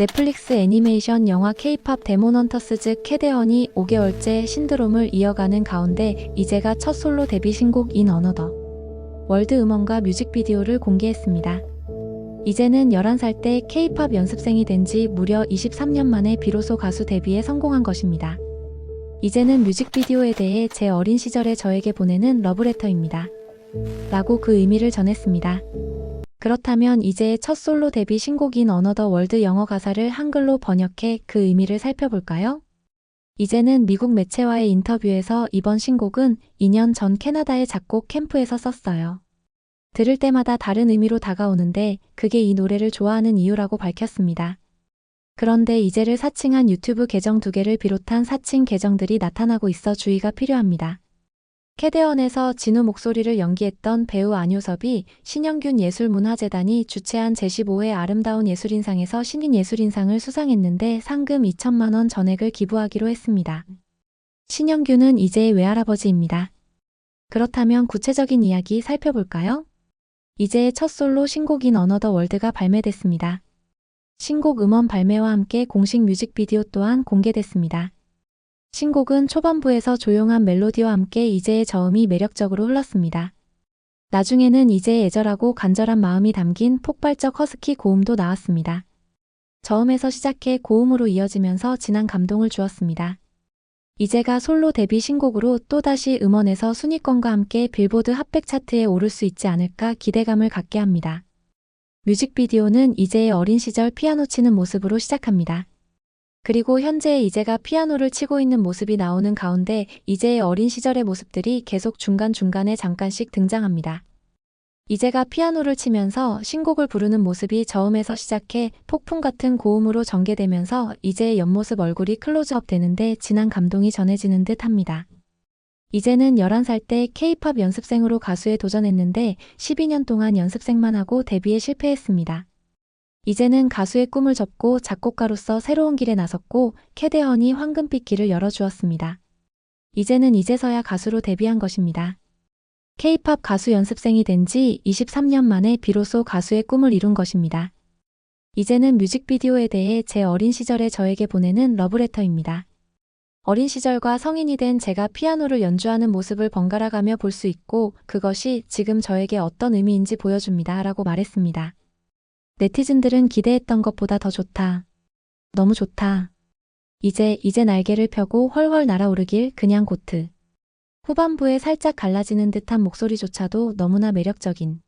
넷플릭스 애니메이션 영화 데몬헌터스 즉 캐데언이 5개월째 신드롬을 이어가는 가운데 이제가 첫 솔로 데뷔 신곡 인 어너더 월드 음원과 뮤직비디오를 공개했습니다. 이제는 11살 때 케이팝 연습생이 된 지 무려 23년 만에 비로소 가수 데뷔에 성공한 것입니다. 이제는 뮤직비디오에 대해 제 어린 시절의 저에게 보내는 러브레터입니다. 라고 그 의미를 전했습니다. 그렇다면 이제의 첫 솔로 데뷔 신곡인 어너더 월드 영어 가사를 한글로 번역해 그 의미를 살펴볼까요? 이제는 미국 매체와의 인터뷰에서 이번 신곡은 2년 전 캐나다의 작곡 캠프에서 썼어요. 들을 때마다 다른 의미로 다가오는데 그게 이 노래를 좋아하는 이유라고 밝혔습니다. 그런데 이제를 사칭한 유튜브 계정 두 개를 비롯한 사칭 계정들이 나타나고 있어 주의가 필요합니다. 캐대언에서 진우 목소리를 연기했던 배우 안효섭이 신영균 예술문화재단이 주최한 제15회 아름다운 예술인상에서 신인 예술인상을 수상했는데 상금 2천만 원 전액을 기부하기로 했습니다. 신영균은 이제의 외할아버지입니다. 그렇다면 구체적인 이야기 살펴볼까요? 이제의 첫 솔로 신곡인 어너더 월드가 발매됐습니다. 신곡 음원 발매와 함께 공식 뮤직비디오 또한 공개됐습니다. 신곡은 초반부에서 조용한 멜로디와 함께 이제의 저음이 매력적으로 흘렀습니다. 나중에는 이제의 애절하고 간절한 마음이 담긴 폭발적 허스키 고음도 나왔습니다. 저음에서 시작해 고음으로 이어지면서 진한 감동을 주었습니다. 이제가 솔로 데뷔 신곡으로 또다시 음원에서 순위권과 함께 빌보드 핫백 차트에 오를 수 있지 않을까 기대감을 갖게 합니다. 뮤직비디오는 이제의 어린 시절 피아노 치는 모습으로 시작합니다. 그리고 현재 이제가 피아노를 치고 있는 모습이 나오는 가운데 이제의 어린 시절의 모습들이 계속 중간중간에 잠깐씩 등장합니다. 이제가 피아노를 치면서 신곡을 부르는 모습이 저음에서 시작해 폭풍 같은 고음으로 전개되면서 이제의 옆모습 얼굴이 클로즈업 되는데 진한 감동이 전해지는 듯 합니다. 이제는 11살 때 케이팝 연습생으로 가수에 도전했는데 12년 동안 연습생만 하고 데뷔에 실패했습니다. 이제는 가수의 꿈을 접고 작곡가로서 새로운 길에 나섰고 캐대헌이 황금빛 길을 열어주었습니다. 이제는 이제서야 가수로 데뷔한 것입니다. K-팝 가수 연습생이 된 지 23년 만에 비로소 가수의 꿈을 이룬 것입니다. 이제는 뮤직비디오에 대해 제 어린 시절의 저에게 보내는 러브레터입니다. 어린 시절과 성인이 된 제가 피아노를 연주하는 모습을 번갈아 가며 볼 수 있고 그것이 지금 저에게 어떤 의미인지 보여줍니다. 라고 말했습니다. 네티즌들은 기대했던 것보다 더 좋다. 너무 좋다. 이제, 이제 날개를 펴고 훨훨 날아오르길 그냥 고트. 후반부에 살짝 갈라지는 듯한 목소리조차도 너무나 매력적인.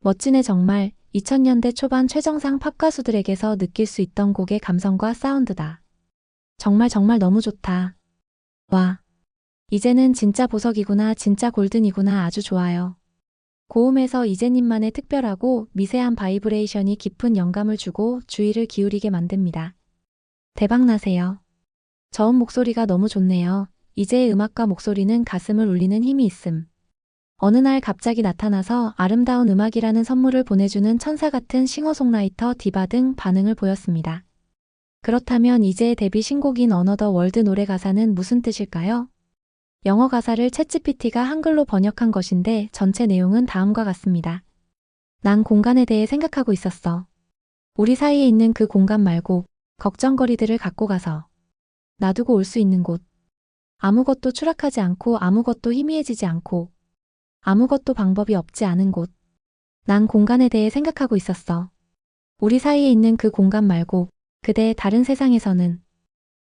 멋지네 정말 2000년대 초반 최정상 팝 가수들에게서 느낄 수 있던 곡의 감성과 사운드다. 정말 정말 너무 좋다. 와. 이제는 진짜 보석이구나 진짜 골든이구나 아주 좋아요. 고음에서 이제님만의 특별하고 미세한 바이브레이션이 깊은 영감을 주고 주의를 기울이게 만듭니다. 대박나세요. 저음 목소리가 너무 좋네요. 이제의 음악과 목소리는 가슴을 울리는 힘이 있음. 어느 날 갑자기 나타나서 아름다운 음악이라는 선물을 보내주는 천사 같은 싱어송라이터 디바 등 반응을 보였습니다. 그렇다면 이제의 데뷔 신곡인 어너더 월드 노래 가사는 무슨 뜻일까요? 영어 가사를 챗GPT가 한글로 번역한 것인데 전체 내용은 다음과 같습니다. 난 공간에 대해 생각하고 있었어. 우리 사이에 있는 그 공간 말고 걱정거리들을 갖고 가서 놔두고 올 수 있는 곳. 아무것도 추락하지 않고 아무것도 희미해지지 않고 아무것도 방법이 없지 않은 곳. 난 공간에 대해 생각하고 있었어. 우리 사이에 있는 그 공간 말고 그대의 다른 세상에서는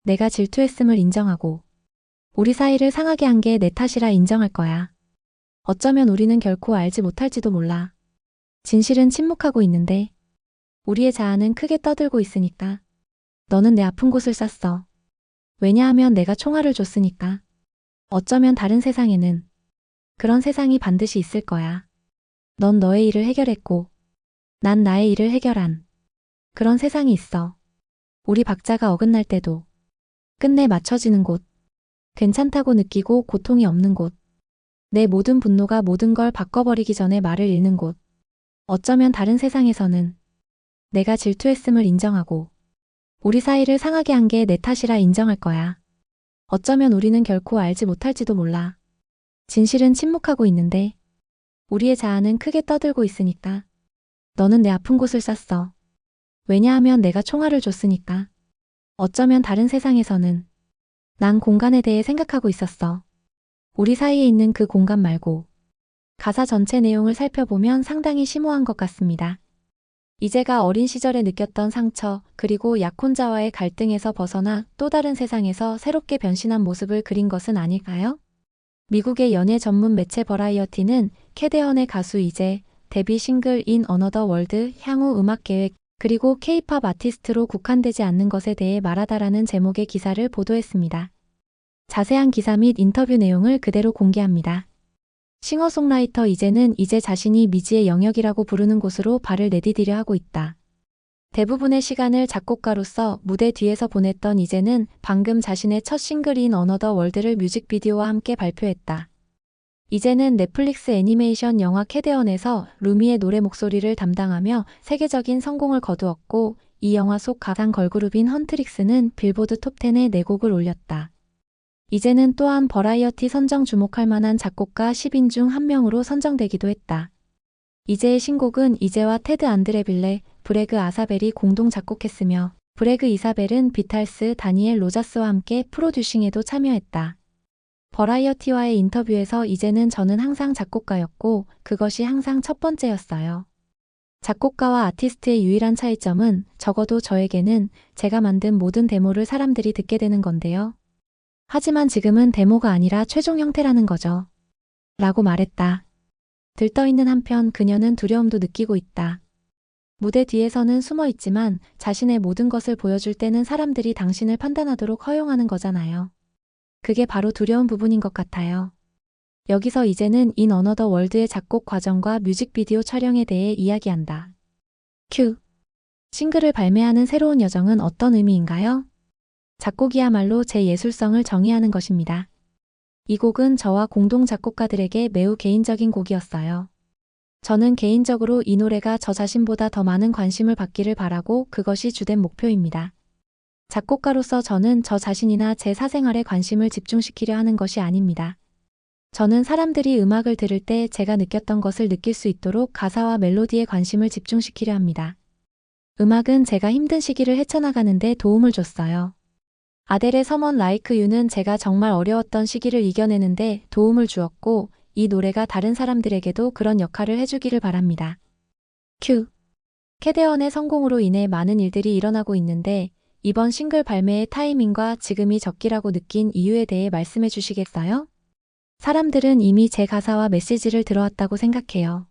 내가 질투했음을 인정하고 우리 사이를 상하게 한 게 내 탓이라 인정할 거야. 어쩌면 우리는 결코 알지 못할지도 몰라. 진실은 침묵하고 있는데 우리의 자아는 크게 떠들고 있으니까 너는 내 아픈 곳을 쌌어. 왜냐하면 내가 총알을 줬으니까. 어쩌면 다른 세상에는 그런 세상이 반드시 있을 거야. 넌 너의 일을 해결했고 난 나의 일을 해결한 그런 세상이 있어. 우리 박자가 어긋날 때도 끝내 맞춰지는 곳. 괜찮다고 느끼고 고통이 없는 곳. 내 모든 분노가 모든 걸 바꿔버리기 전에 말을 잃는 곳. 어쩌면 다른 세상에서는 내가 질투했음을 인정하고 우리 사이를 상하게 한 게 내 탓이라 인정할 거야. 어쩌면 우리는 결코 알지 못할지도 몰라. 진실은 침묵하고 있는데 우리의 자아는 크게 떠들고 있으니까 너는 내 아픈 곳을 쌌어. 왜냐하면 내가 총알을 줬으니까. 어쩌면 다른 세상에서는 난 공간에 대해 생각하고 있었어. 우리 사이에 있는 그 공간 말고 가사 전체 내용을 살펴보면 상당히 심오한 것 같습니다. 이제가 어린 시절에 느꼈던 상처, 그리고 약혼자와의 갈등에서 벗어나 또 다른 세상에서 새롭게 변신한 모습을 그린 것은 아닐까요? 미국의 연예 전문 매체 버라이어티는 캐데헌의 가수 이제, 데뷔 싱글 인 어너더 월드, 향후 음악 계획, 그리고 케이팝 아티스트로 국한되지 않는 것에 대해 말하다라는 제목의 기사를 보도했습니다. 자세한 기사 및 인터뷰 내용을 그대로 공개합니다. 싱어송라이터 이제는 이제 자신이 미지의 영역이라고 부르는 곳으로 발을 내디디려 하고 있다. 대부분의 시간을 작곡가로서 무대 뒤에서 보냈던 이제는 방금 자신의 첫 싱글인 어너더 월드를 뮤직비디오와 함께 발표했다. 이제는 넷플릭스 애니메이션 영화 캐데언에서 루미의 노래 목소리를 담당하며 세계적인 성공을 거두었고 이 영화 속 가상 걸그룹인 헌트릭스는 빌보드 톱10에 4곡을 올렸다. 이제는 또한 버라이어티 선정 주목할 만한 작곡가 10인 중 한 명으로 선정되기도 했다. 이제의 신곡은 이제와 테드 안드레빌레, 브레그 아사벨이 공동 작곡했으며 브레그 이사벨은 비탈스 다니엘 로자스와 함께 프로듀싱에도 참여했다. 버라이어티와의 인터뷰에서 이제는 저는 항상 작곡가였고 그것이 항상 첫 번째였어요. 작곡가와 아티스트의 유일한 차이점은 적어도 저에게는 제가 만든 모든 데모를 사람들이 듣게 되는 건데요. 하지만 지금은 데모가 아니라 최종 형태라는 거죠. 라고 말했다. 들떠있는 한편 그녀는 두려움도 느끼고 있다. 무대 뒤에서는 숨어 있지만 자신의 모든 것을 보여줄 때는 사람들이 당신을 판단하도록 허용하는 거잖아요. 그게 바로 두려운 부분인 것 같아요. 여기서 이제는 인 어너더 월드의 작곡 과정과 뮤직비디오 촬영에 대해 이야기한다. 큐. 싱글을 발매하는 새로운 여정은 어떤 의미인가요? 작곡이야말로 제 예술성을 정의하는 것입니다. 이 곡은 저와 공동 작곡가들에게 매우 개인적인 곡이었어요. 저는 개인적으로 이 노래가 저 자신보다 더 많은 관심을 받기를 바라고 그것이 주된 목표입니다. 작곡가로서 저는 저 자신이나 제 사생활에 관심을 집중시키려 하는 것이 아닙니다. 저는 사람들이 음악을 들을 때 제가 느꼈던 것을 느낄 수 있도록 가사와 멜로디에 관심을 집중시키려 합니다. 음악은 제가 힘든 시기를 헤쳐나가는데 도움을 줬어요. 아델의 서먼 라이크 유는 제가 정말 어려웠던 시기를 이겨내는데 도움을 주었고 이 노래가 다른 사람들에게도 그런 역할을 해주기를 바랍니다. 큐. 캐데언의 성공으로 인해 많은 일들이 일어나고 있는데 이번 싱글 발매의 타이밍과 지금이 적기라고 느낀 이유에 대해 말씀해 주시겠어요? 사람들은 이미 제 가사와 메시지를 들어왔다고 생각해요.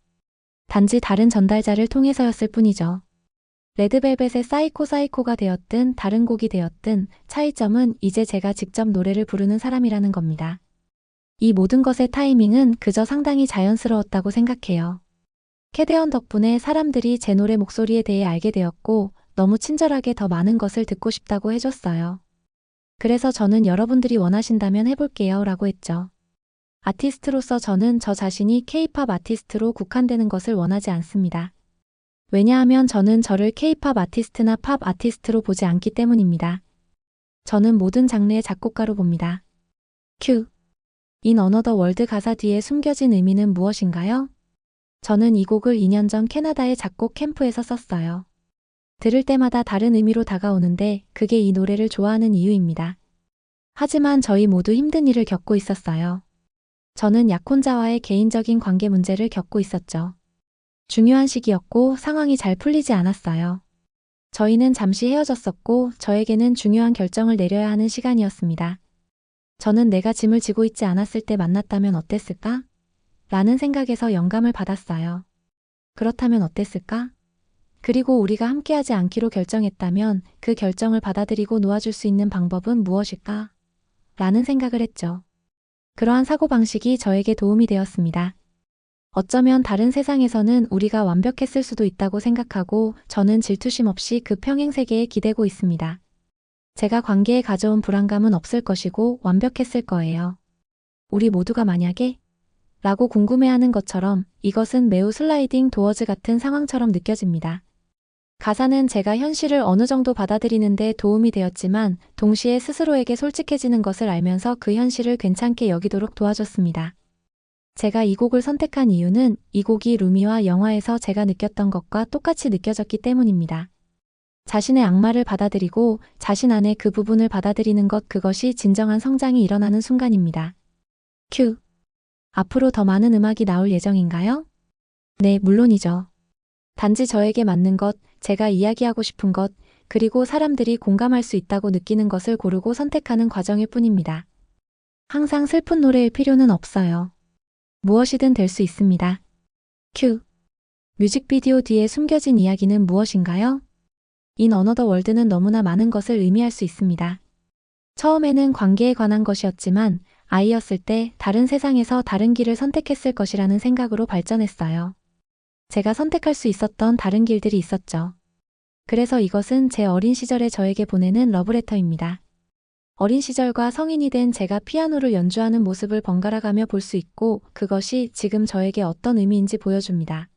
단지 다른 전달자를 통해서였을 뿐이죠. 레드벨벳의 사이코 사이코가 되었든 다른 곡이 되었든 차이점은 이제 제가 직접 노래를 부르는 사람이라는 겁니다. 이 모든 것의 타이밍은 그저 상당히 자연스러웠다고 생각해요. 캐데언 덕분에 사람들이 제 노래 목소리에 대해 알게 되었고 너무 친절하게 더 많은 것을 듣고 싶다고 해줬어요. 그래서 저는 여러분들이 원하신다면 해볼게요 라고 했죠. 아티스트로서 저는 저 자신이 케이팝 아티스트로 국한되는 것을 원하지 않습니다. 왜냐하면 저는 저를 케이팝 아티스트나 팝 아티스트로 보지 않기 때문입니다. 저는 모든 장르의 작곡가로 봅니다. 큐. 인 어너더 월드 가사 뒤에 숨겨진 의미는 무엇인가요? 저는 이 곡을 2년 전 캐나다의 작곡 캠프에서 썼어요. 들을 때마다 다른 의미로 다가오는데 그게 이 노래를 좋아하는 이유입니다. 하지만 저희 모두 힘든 일을 겪고 있었어요. 저는 약혼자와의 개인적인 관계 문제를 겪고 있었죠. 중요한 시기였고 상황이 잘 풀리지 않았어요. 저희는 잠시 헤어졌었고 저에게는 중요한 결정을 내려야 하는 시간이었습니다. 저는 내가 짐을 지고 있지 않았을 때 만났다면 어땠을까? 라는 생각에서 영감을 받았어요. 그렇다면 어땠을까? 그리고 우리가 함께하지 않기로 결정했다면 그 결정을 받아들이고 놓아줄 수 있는 방법은 무엇일까? 라는 생각을 했죠. 그러한 사고방식이 저에게 도움이 되었습니다. 어쩌면 다른 세상에서는 우리가 완벽했을 수도 있다고 생각하고 저는 질투심 없이 그 평행 세계에 기대고 있습니다. 제가 관계에 가져온 불안감은 없을 것이고 완벽했을 거예요. 우리 모두가 만약에? 라고 궁금해하는 것처럼 이것은 매우 슬라이딩 도어즈 같은 상황처럼 느껴집니다. 가사는 제가 현실을 어느 정도 받아들이는데 도움이 되었지만 동시에 스스로에게 솔직해지는 것을 알면서 그 현실을 괜찮게 여기도록 도와줬습니다. 제가 이 곡을 선택한 이유는 이 곡이 루미와 영화에서 제가 느꼈던 것과 똑같이 느껴졌기 때문입니다. 자신의 악마를 받아들이고 자신 안에 그 부분을 받아들이는 것 그것이 진정한 성장이 일어나는 순간입니다. 큐. 앞으로 더 많은 음악이 나올 예정인가요? 네, 물론이죠. 단지 저에게 맞는 것, 제가 이야기하고 싶은 것, 그리고 사람들이 공감할 수 있다고 느끼는 것을 고르고 선택하는 과정일 뿐입니다. 항상 슬픈 노래일 필요는 없어요. 무엇이든 될 수 있습니다. 큐. 뮤직비디오 뒤에 숨겨진 이야기는 무엇인가요? 인 어너더 월드는 너무나 많은 것을 의미할 수 있습니다. 처음에는 관계에 관한 것이었지만 아이였을 때 다른 세상에서 다른 길을 선택했을 것이라는 생각으로 발전했어요. 제가 선택할 수 있었던 다른 길들이 있었죠. 그래서 이것은 제 어린 시절에 저에게 보내는 러브레터입니다. 어린 시절과 성인이 된 제가 피아노를 연주하는 모습을 번갈아 가며 볼 수 있고 그것이 지금 저에게 어떤 의미인지 보여줍니다.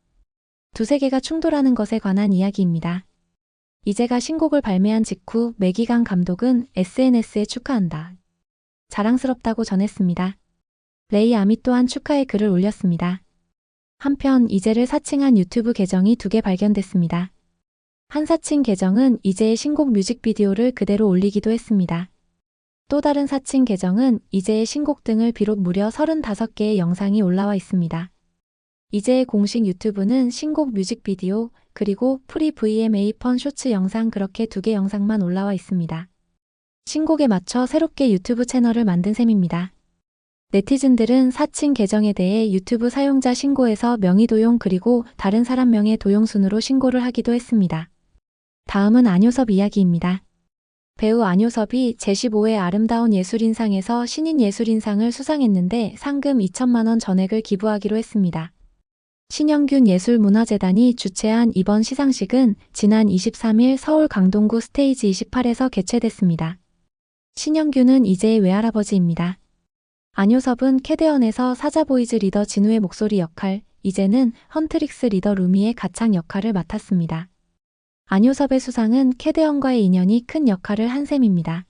두 세계가 충돌하는 것에 관한 이야기입니다. 이제가 신곡을 발매한 직후 매기강 감독은 SNS에 축하한다. 자랑스럽다고 전했습니다. 레이 아미 또한 축하의 글을 올렸습니다. 한편 이제를 사칭한 유튜브 계정이 두 개 발견됐습니다. 한 사칭 계정은 이제의 신곡 뮤직비디오를 그대로 올리기도 했습니다. 또 다른 사칭 계정은 이제의 신곡 등을 비롯 무려 35개의 영상이 올라와 있습니다. 이제의 공식 유튜브는 신곡 뮤직비디오, 그리고 프리 VMA 펀 쇼츠 영상 그렇게 두 개 영상만 올라와 있습니다. 신곡에 맞춰 새롭게 유튜브 채널을 만든 셈입니다. 네티즌들은 사칭 계정에 대해 유튜브 사용자 신고에서 명의 도용 그리고 다른 사람 명의 도용 순으로 신고를 하기도 했습니다. 다음은 안효섭 이야기입니다. 배우 안효섭이 제15회 아름다운 예술인상에서 신인 예술인상을 수상했는데 상금 2천만 원 전액을 기부하기로 했습니다. 신영균 예술문화재단이 주최한 이번 시상식은 지난 23일 서울 강동구 스테이지 28에서 개최됐습니다. 신영균은 이제의 외할아버지입니다. 안효섭은 캐대언에서 사자보이즈 리더 진우의 목소리 역할, 이제는 헌트릭스 리더 루미의 가창 역할을 맡았습니다. 안효섭의 수상은 캐대언과의 인연이 큰 역할을 한 셈입니다.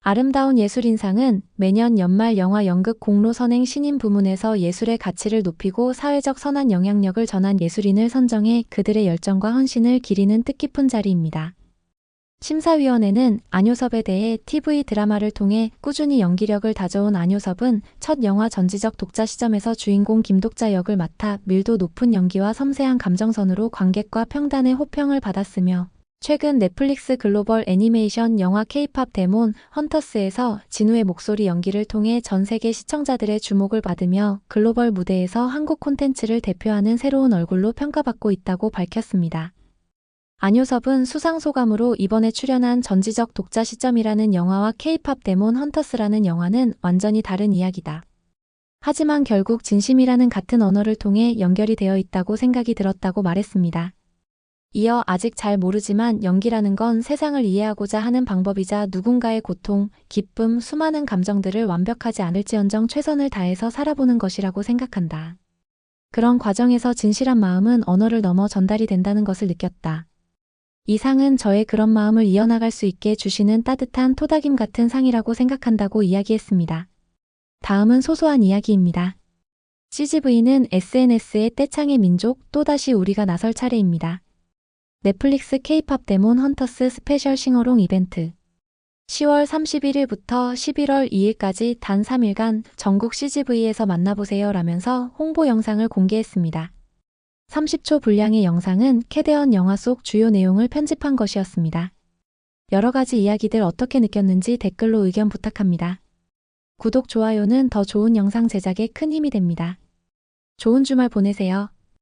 아름다운 예술인상은 매년 연말 영화 연극 공로 선행 신인 부문에서 예술의 가치를 높이고 사회적 선한 영향력을 전한 예술인을 선정해 그들의 열정과 헌신을 기리는 뜻깊은 자리입니다. 심사위원회는 안효섭에 대해 TV 드라마를 통해 꾸준히 연기력을 다져온 안효섭은 첫 영화 전지적 독자 시점에서 주인공 김독자 역을 맡아 밀도 높은 연기와 섬세한 감정선으로 관객과 평단의 호평을 받았으며 최근 넷플릭스 글로벌 애니메이션 영화 케이팝 데몬 헌터스에서 진우의 목소리 연기를 통해 전 세계 시청자들의 주목을 받으며 글로벌 무대에서 한국 콘텐츠를 대표하는 새로운 얼굴로 평가받고 있다고 밝혔습니다. 안효섭은 수상 소감으로 이번에 출연한 전지적 독자 시점이라는 영화와 케이팝 데몬 헌터스라는 영화는 완전히 다른 이야기다. 하지만 결국 진심이라는 같은 언어를 통해 연결이 되어 있다고 생각이 들었다고 말했습니다. 이어 아직 잘 모르지만 연기라는 건 세상을 이해하고자 하는 방법이자 누군가의 고통, 기쁨, 수많은 감정들을 완벽하지 않을지언정 최선을 다해서 살아보는 것이라고 생각한다. 그런 과정에서 진실한 마음은 언어를 넘어 전달이 된다는 것을 느꼈다. 이 상은 저의 그런 마음을 이어나갈 수 있게 주시는 따뜻한 토닥임 같은 상이라고 생각한다고 이야기했습니다. 다음은 소소한 이야기입니다. CGV는 SNS의 떼창의 민족 또다시 우리가 나설 차례입니다. 넷플릭스 케이팝 데몬 헌터스 스페셜 싱어롱 이벤트 10월 31일부터 11월 2일까지 단 3일간 전국 CGV에서 만나보세요 라면서 홍보 영상을 공개했습니다. 30초 분량의 영상은 캐대언 영화 속 주요 내용을 편집한 것이었습니다. 여러 가지 이야기들 어떻게 느꼈는지 댓글로 의견 부탁합니다. 구독, 좋아요는 더 좋은 영상 제작에 큰 힘이 됩니다. 좋은 주말 보내세요.